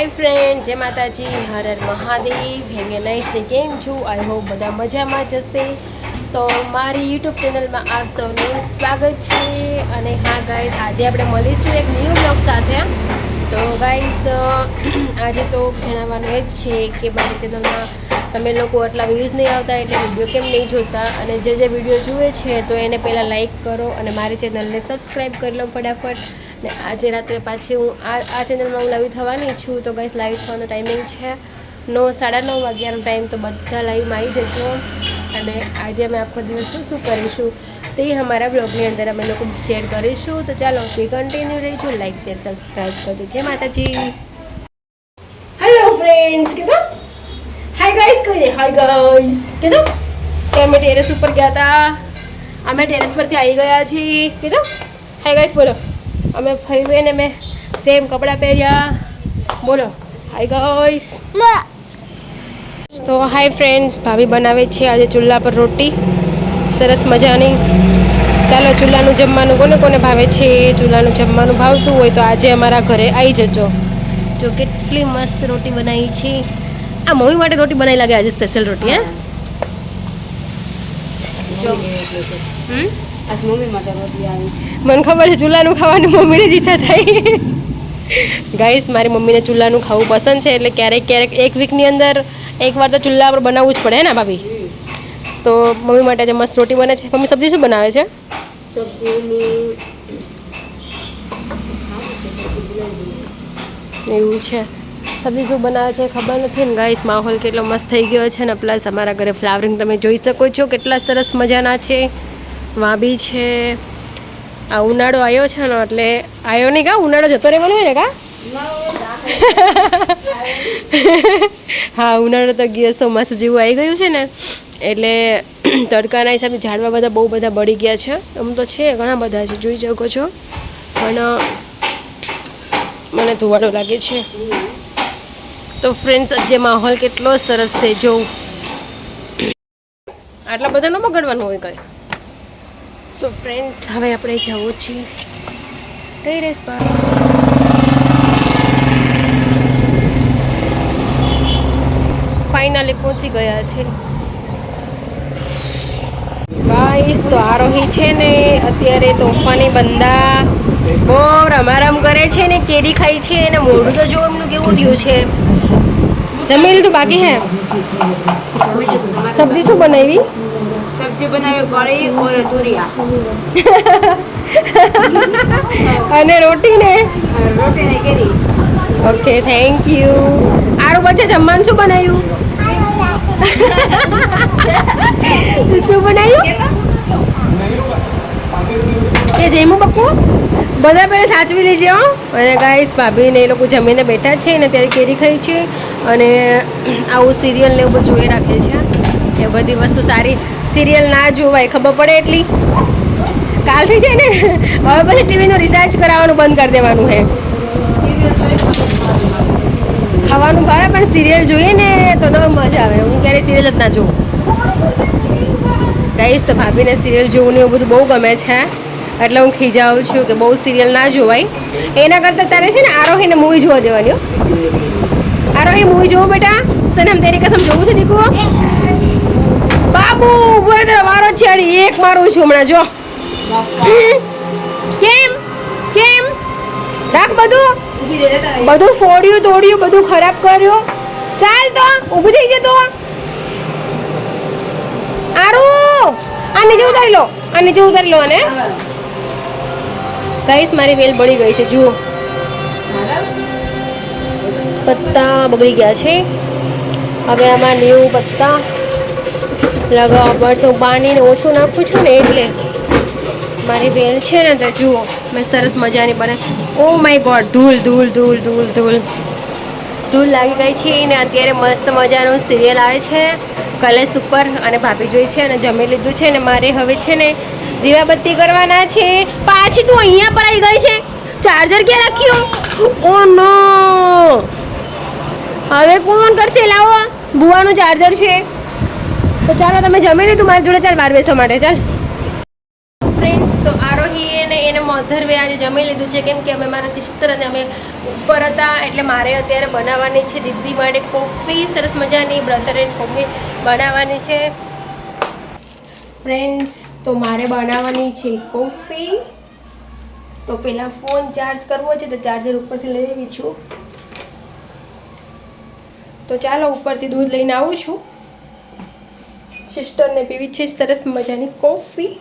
હાય friend જય માતાજી. હર હર મહાદેવ. ભેગે નાઈસને કેમ છું? આઈ હોપ બધા મજામાં જ હશે. તો મારી યુટ્યુબ ચેનલમાં આપ સૌનું સ્વાગત છે. અને હા ગાઈઝ આજે આપણે મળીશું એક ન્યૂ બ્લોગ સાથે તો ગાઈઝ આજે તો જણાવવાનું એ જ છે કે મારી ચેનલમાં તમે લોકો આટલા વ્યૂઝ નહીં આવતા એટલે વીડિયો કેમ નહીં જોતા? અને જે જે વીડિયો જુએ છે, તો એને પહેલાં લાઇક કરો અને મારી ચેનલને સબસ્ક્રાઈબ કરી લો ફટાફટ. ને આજે રાત્રે પાછી હું આ આ ચેનલમાં હું લાઈવ થવાની છું. તો ગાઈસ લાઈવ થવાનો ટાઈમિંગ છે નવ સાડા નવ વાગ્યાનો ટાઈમ તો બધા લાઈવમાં આવી જજો. અને આજે અમે આખો દિવસ તો શું કરીશું? તે અમારા બ્લોગની અંદર અમે લોકો શેર કરીશું. તો ચાલો ફી કન્ટિન્યુ રહીશું લાઈક શેર સબસ્ક્રાઈબ કરજો. જય માતાજી. હેલો ફ્રેન્ડ્સ કીધું હાય ગાઈસ કહી હાય ગાઈસ કીધું કે અમે ટેરેસ ઉપર ગયા હતા અમે ટેરેસ પરથી આવી ગયા છીએ. કીધું હાય ગાઈસ બોલો. અમે ફરીને મેં સેમ કપડાં પહેર્યા. બોલો હાય ગાઈસ તો હાય ફ્રેન્ડ્સ ભાભી બનાવે છે આજે ચૂલા પર રોટી. સરસ મજાની. ચાલો ચૂલાનું જમવાનું, કોને કોને ભાવે છે? ચૂલાનું જમવાનું ભાવતું હોય તો આજે અમારા ઘરે આવી જજો. જો કેટલી મસ્ત રોટી બનાવી છે. આ મમ્મી માટે રોટી બનાવી લાગે આજે સ્પેશિયલ રોટી, હે? જો. હમ? મને ખબર છે ચૂલાનું ખાવાની મમ્મીને જ ઈચ્છા થાય ગાઈસ મારી મમ્મીને ચૂલાનું ખાવું પસંદ છે એટલે ક્યારેક ક્યારેક એક વીકની અંદર એકવાર તો ચૂલા પર બનાવવું જ પડે ને ભાભી? તો મમ્મી માટે આજે મસ્ત રોટી બને છે. મમ્મી સબ્જી શું બનાવે છે? એવું છે. સબ્જી શું બનાવે છે ખબર નથી ને ગાઈસ માહોલ કેટલો મસ્ત થઈ ગયો છે ને પ્લસ અમારા ઘરે ફ્લાવરિંગ તમે જોઈ શકો છો કેટલા સરસ મજાના છે. વાબી છે. આ ઉનાળો આવ્યો છે ને એટલે આવ્યો નહીં કા? ઉનાળો જતો રહેવાનો હોય ને કા? હા ઉનાળો તો ગયો ચોમાસું જેવું આવી ગયું છે ને એટલે તડકાના હિસાબે ઝાડવા બધા બહુ બધા બળી ગયા છે. આમ તો છે ઘણા બધા છે જોઈ શકો છો. પણ મને ધુવાડો લાગે છે. તો ફ્રેન્ડ્સ જે માહોલ કેટલો સરસ છે જોઉં આટલા બધા ન બગડવાનું હોય કઈ. સો ફ્રેન્ડ્સ હવે આપણે જવું છીએ ટેરેસ પર ફાઇનલી પહોંચી ગયા છે. ગાઈસ તો આરોહી છે ને, અત્યારે તોફાની બંદા. બહુ રમારમ કરે છે ને, કેરી ખાય છે અને મોઢું તો જો એમનું કેવું થયું છે. જમી લીધું બાકી હે? સબ્જી શું બનાવી? ઓર તુરિયા અને રોટી ને રોટી ને કેરી ઓકે થેન્ક યુ આરો પછી જમવાનું શું બનાવ્યું શું બનાવ્યું કે જેમું પપ્પુ? બધા પહેલાં સાચવી લેજો અને ગાઈસ ભાભી ને એ લોકો જમીને બેઠા છે ને ત્યારે કેરી ખાઈ છે. અને આવું સિરિયલ ને એવું બધું જોઈ રાખે છે. એ બધી વસ્તુ સારી સિરિયલ ના જોવાય, ખબર પડે એટલી? કાલથી છે ને, હવે પછી ટીવીનું રિચાર્જ કરાવવાનું બંધ કરી દેવાનું છે. ખાવાનું ભાવે, પણ સિરિયલ જોઈએ ને, તો તો મજા આવે. હું ક્યારેય સિરિયલ જ ના જોઉં. કહીશ તો ભાભીને સિરિયલ જોવું ને એવું બધું બહુ ગમે છે. એટલે હું ખીજાવું છું કે બહુ સિરિયલ ના જોવાય. એના કરતાં તારે છે ને, આરોહીને મૂવી જોવા દેવાની આરોહી મૂવી જોવું બેટા. સનમ તેરી કસમ જોવું છે દીકુ બાબુ ઊભો રહે, વારો જ છે અડી. એક મારું છું હમણાં જો. કેમ? કેમ? રાખ બધું. બધું ફોડ્યું તોડ્યું બધું ખરાબ કર્યું. ચાલ તો ઊભી થઈ જતો આરો આ નીચે ઉતારી લો. આ નીચે ઉતારી લો અને ગાઈસ મારી વેલ બળી ગઈ છે જુઓ. પત્તા બગડી ગયા છે. હવે આમાં ન્યૂ પત્તા. લગાવવા પડશે હું પાણીને ઓછું નાખું છું ને એટલે મારી બેન છે ને તો જુઓ, મેં સરસ મજાની બને. ઓ માય ગોડ ધૂળ ધૂળ ધૂળ ધૂળ ધૂળ ધૂળ લાગી ગઈ છે ને અત્યારે મસ્ત મજાનું સિરિયલ આવે છે, કલેશ ઉપર અને ભાભી જોઈ છે અને જમી લીધું છે ને મારે હવે છે ને દીવાબત્તી કરવાના છે. પાછી તું અહીંયા પર આવી ગઈ છે. ચાર્જર ક્યાં રાખ્યું? ઓ નો. હવે કોણ કરશે? લાવો ભુવાનું ચાર્જર છે. તો ચાલો, તમે જમી લીધું? મારી જોડે ચાલ બાર બેસવા માટે. ચાલ. ફ્રેન્ડ્સ તો આરોહી અને એને મધરવે આજે જમી લીધું છે. કેમ કે અમે મારા સિસ્ટર અને અમે ઉપર હતા, એટલે મારે અત્યારે બનાવવાની છે. દીદી માટે કોફી સરસ મજાની બ્રધર એન્ડ કોફી બનાવવાની છે. ફ્રેન્ડ્સ તો મારે બનાવવાની છે કોફી તો પહેલાં ફોન ચાર્જ કરવો છે, તો ચાર્જર ઉપરથી લઈ આવી છું. તો ચાલો, ઉપરથી દૂધ લઈને આવું છું. સિસ્ટરને પીવી છે, સરસ મજાની કોફી.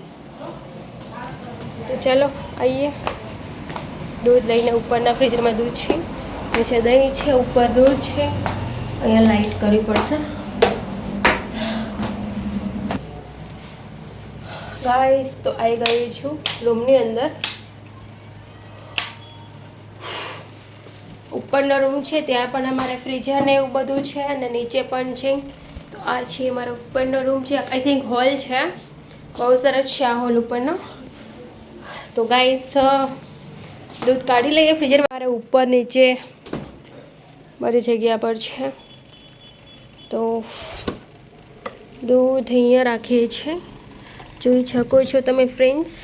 તો ચાલો આવીએ દૂધ લઈને ઉપરના ફ્રીજરમાં દૂધ છે. નીચે દહીં છે, ઉપર દૂધ છે. અહીંયા લાઇટ કરવી પડશે. ગાઈસ તો આવી ગઈ છું રૂમની અંદર. ઉપરનો રૂમ છે, ત્યાં પણ અમારે ફ્રીજર ને એવું બધું છે અને નીચે પણ છે. આ છે મારો ઉપરનો રૂમ છે. આઈ થિંક હોલ છે. બહુ સરસ છે આ હોલ ઉપરનો. તો ગાઈસ દૂધ કાઢી લઈએ ફ્રીજર મારે ઉપર નીચે બધી જગ્યા પર છે. તો દૂધ અહીંયા રાખીએ છીએ. જોઈ શકો છો તમે ફ્રેન્ડ્સ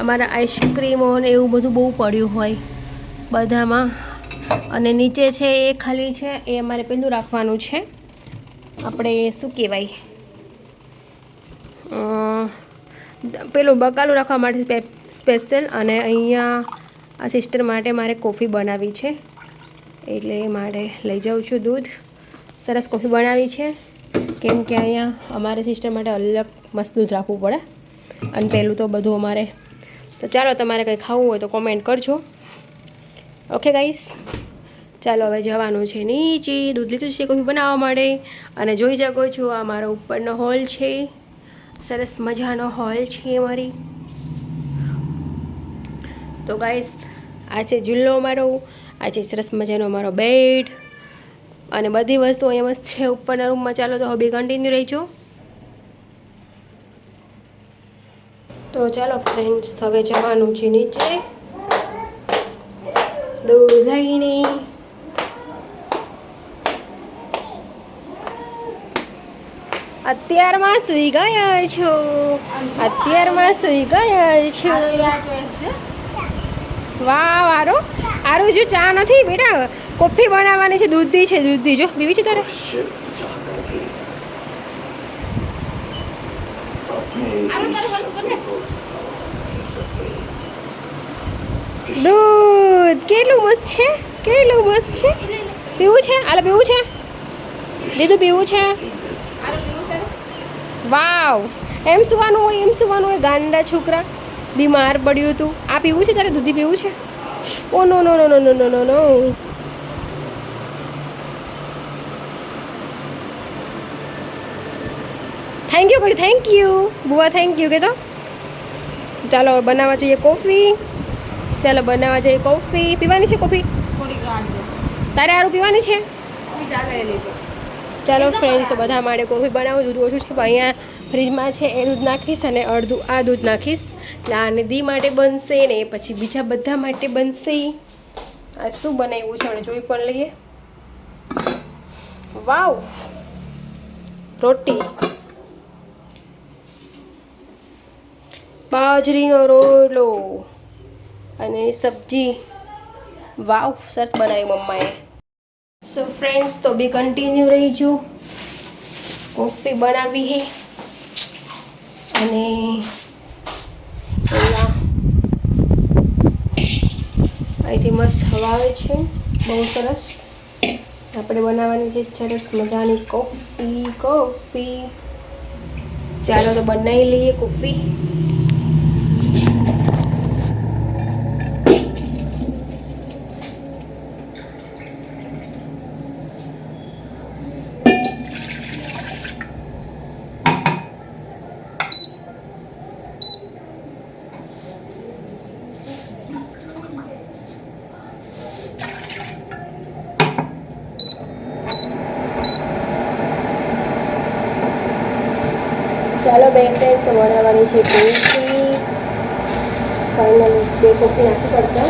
અમારા આઈસ્ક્રીમો ને એવું બધું બહુ પડ્યું હોય બધામાં. અને નીચે છે એ ખાલી છે, એ અમારે પેલું રાખવાનું છે. આપણે શું કહેવાય? પેલું બકાલું રાખવા માટે સ્પેશિયલ અને અહીંયા આ સિસ્ટર માટે મારે કોફી બનાવી છે. એટલે મારે લઈ જાઉં છું દૂધ. સરસ કોફી બનાવી છે. કેમ કે અહીંયા અમારે સિસ્ટર માટે અલગ મસ્ત દૂધ રાખવું પડે. અને પહેલું તો બધું અમારે. તો ચાલો તમારે કંઈ ખાવું હોય તો કોમેન્ટ કરજો. ઓકે ગાઈસ ચાલો હવે જવાનું છે નીચે. દૂધ લીધું છે, કોફી બનાવવા માટે. અને જોઈ શકો છો, આ મારો ઉપરનો હોલ છે. સરસ મજાનો હોલ છે અમારી. તો ગાઈસ આ છે જુલ્લો મારો આ છે સરસ મજાનો મારો બેડ અને બધી વસ્તુ અહીંયા મસ્ત છે. ઉપરના રૂમમાં ચાલો તો હવે કન્ટિન્યુ રહીજો. તો ચાલો ફ્રેન્ડ્સ હવે જવાનું છે નીચે. દૂધ લઈને. અત્યારમાં સુઈ ગયા છો. અત્યારમાં સુઈ ગયા છો. વાહ, વારો. આરું જો ચા નથી બેટા કોફી બનાવવાની છે, દૂધી છે, દૂધી. જો બીવી છે તારે? દૂધ કેટલું મસ્ત છે? કેટલું મસ્ત છે? પીવું છે? આલે પીવું છે? દીધું પીવું છે? વાવ. એમ સુવાનું હોય એમ સુવાનું હોય ગાંડા છોકરા. બીમાર પડ્યું હતું આ પીવું છે તારે? દૂધી પીવું છે? ઓ no no no no no no no no. Thank you કહ્યું થેન્ક યુ બુવા થેન્ક યુ કે તો ચાલો બનાવવા જઈએ કોફી. ચાલો બનાવવા જઈએ કોફી. પીવાની છે કોફી? તારે આરું પીવાની છે? ચાલે ફ્રેન્ડ્સ બધા માટે કોફી બનાવું દૂધ ઓછું છે પણ અહીંયા ફ્રીજમાં છે, એ દૂધ નાખીશ અને અડધું આ દૂધ નાખીશ. એટલે આ નિધિ માટે બનશે ને પછી બીજા બધા માટે બનશે. આ શું બનાવ્યું છે, આપણે જોઈ પણ લઈએ. વાવ! રોટી. બાજરીનો રોટલો અને સબ્જી. વાવ, સરસ બનાવ્યું મમ્માએ. સો ફ્રેન્ડ્સ તો બી કન્ટિન્યુ રહીજો કોફી બનાવી હે. અને અહીંથી મસ્ત હવા આવે છે. બહુ સરસ. આપણે બનાવવાની છે સરસ મજાની કોફી કોફી ચાલો તો બનાવી લઈએ કોફી ચાલો બે ફ્રેન્ડ તો બનાવવાની છે કોફી ફાઇનલી બે કોફી નાખવી પડશે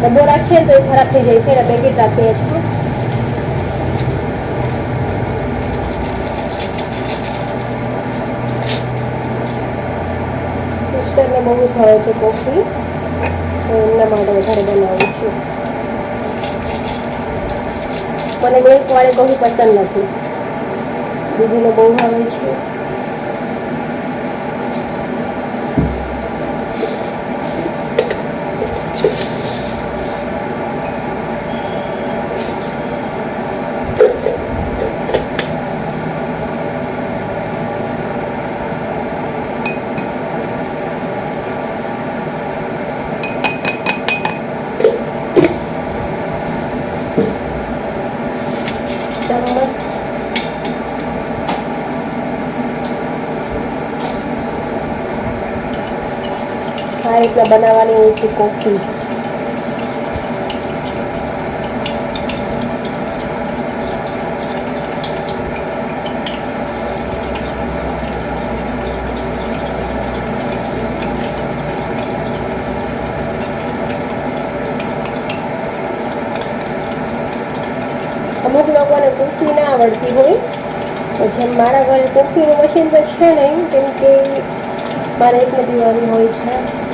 ડબ્બો રાખીએ તો એ ખરાબ થઈ જાય છે એટલે પેકેટ રાખીએ છીએ સિસ્ટરને બહુ જ ભાવે છે કોફી તો એમના માટે વધારે બનાવું છું મને મિલ્કવાળી કોફી પસંદ નથી દૂધીને બહુ ભાવે છે આ રીતના બનાવવાની હોય છે કોફી. અમુક લોકોને કોફી ના આવડતી હોય. તો જેમ મારા ઘરે કોફીનું મશીન તો છે નહીં કેમ કે મારે એકને પીવાની હોય છે.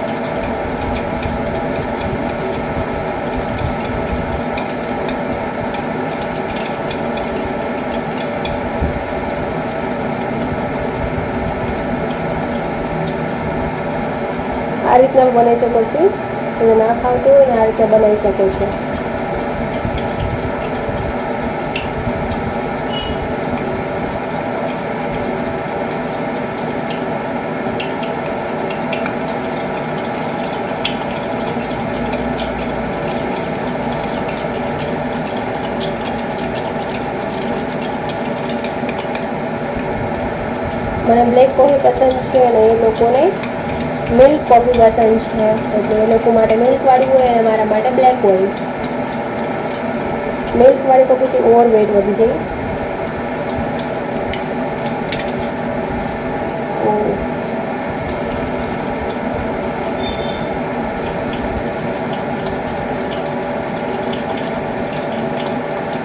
આ રીતના બને છે છો. તમે ના ખાવતું હોય આ રીતે બનાવી શકો છો. મને બ્લેક કોફી પસંદ છે અને એ લોકોને મિલ્ક કોફી પસંદ છે. એટલે એ લોકો માટે મિલ્કવાળી હોય અને મારા માટે બ્લેક હોય મિલ્કવાળી કોફીથી ઓવર વેટ વધી જાય.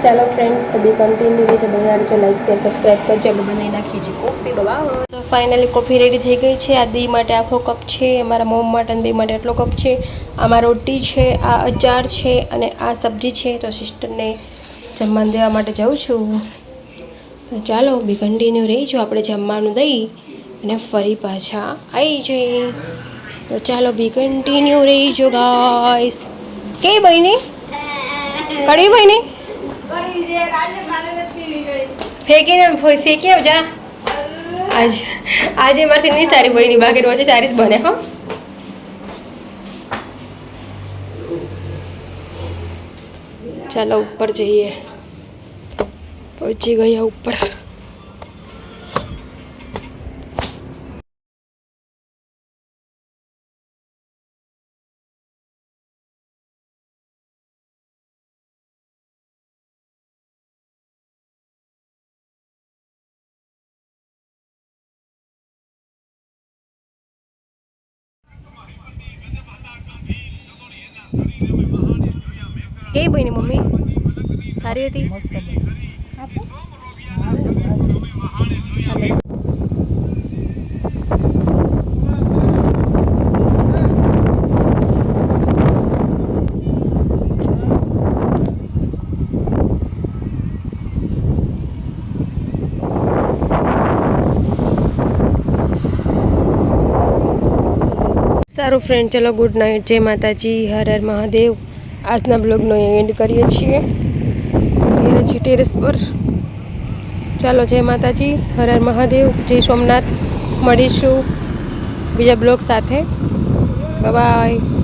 ચાલો ફ્રેન્ડ્સ તો બી કન્ટિન્યુ રીતે બનાવજો લાઈક શેર સબસ્ક્રાઈબ કરજો. આપણે બનાવી નાખીએ છીએ કોફી બબા તો ફાઇનલી કોફી રેડી થઈ ગઈ છે. આ દી માટે આખો કપ છે. અમારા મોમ માટે અને બે માટે આટલો કપ છે. આમાં રોટી છે આ અચાર છે અને આ સબ્જી છે. તો સિસ્ટરને જમવાનું દેવા માટે જાઉં છું. તો ચાલો બી કન્ટિન્યુ રહીજો. આપણે જમવાનું દઈ અને ફરી પાછા આવી જઈએ. તો ચાલો બી કન્ટિન્યુ રહીજો ગાઈસ કે બહેની કડી બહેની ફેંકીને ફેંકી આવજા આજે આજે મારથી નહીં સારી બની બાકી રોજે સારી જ બને, હો. ચાલો, ઉપર જઈએ. પહોંચી ગયા ઉપર. કેવી બની મમ્મી? સારી હતી? અમે સારું ફ્રેન્ડ ચલો ગુડ નાઇટ જય માતાજી, હર હર મહાદેવ. આજના બ્લોગનો એન્ડ કરીએ છીએ. અત્યારે છીએ ટેરેસ પર. ચાલો, જય માતાજી. હર હર મહાદેવ. જય સોમનાથ. મળીશું બીજા બ્લોગ સાથે. બાય